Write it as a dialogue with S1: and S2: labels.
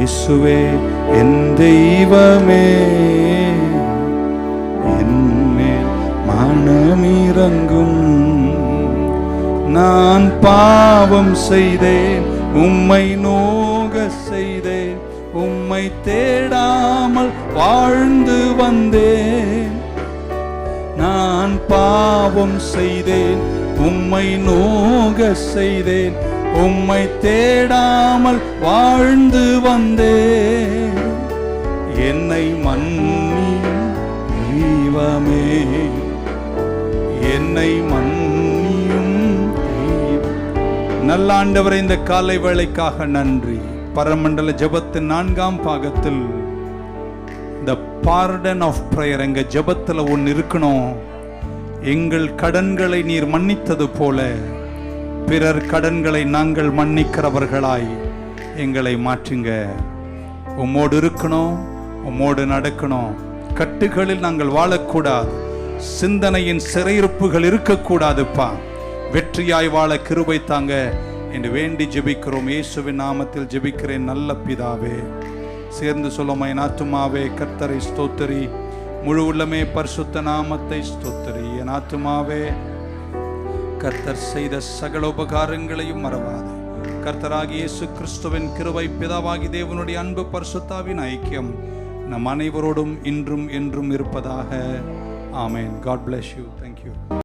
S1: இயேசுவே என் தெய்வமே. என்மேல் மனமிரங்கும் நான் பாவம் செய்தேன் உம்மை நோக செய்தேன் உம்மை தேடாமல் வாழ்ந்து வந்தேன். நான் பாவம் செய்தேன் உம்மை நோக செய்தேன் உம்மை தேடாமல் வாழ்ந்து வந்தேன். என்னை மன்னி தெய்வமே. என்னை மன்னியும் தெய்வம். நல்ல ஆண்டவரை இந்த காலை வேளைக்காக நன்றி. பரமண்டல ஜெபத்தின் நான்காம் பாகத்தில் த பார்டன் ஆஃப் ப்ரேயர் எங்க ஜெபத்துல ஒன்று இருக்கணும். எங்கள் கடன்களை நீர் மன்னித்தது போல. பிறர் கடன்களை நாங்கள் மன்னிக்கிறவர்களாய். எங்களை மாற்றுங்க. உம்மோடு இருக்கணும் உம்மோடு நடக்கணும். கட்டுகளில் நாங்கள் வாழக்கூடாது. சிந்தனையின் சிறையிருப்புகள் இருக்கக்கூடாதுப்பா. வெற்றியாய் வாழ கிருபை தாங்க. என்று வேண்டி ஜெபிக்கிறோம். இயேசுவின் நாமத்தில் ஜெபிக்கிறேன் நல்ல பிதாவே. சேர்ந்து சொல்லுமா என் ஆத்துமாவே கர்த்தரை ஸ்தோத்தரி. முழு உள்ளமே பரிசுத்த நாமத்தை ஸ்தோத்தரி. என் ஆத்துமாவே கர்த்தர் செய்த சகல உபகாரங்களையும் மறவாது. கர்த்தராகி இயேசு கிறிஸ்துவின் கிருவை பிதாவாகி தேவனுடைய அன்பு பரிசுத்தாவின் ஐக்கியம் நம் அனைவரோடும் இன்றும் என்றும் இருப்பதாக. Amen. God bless you thank you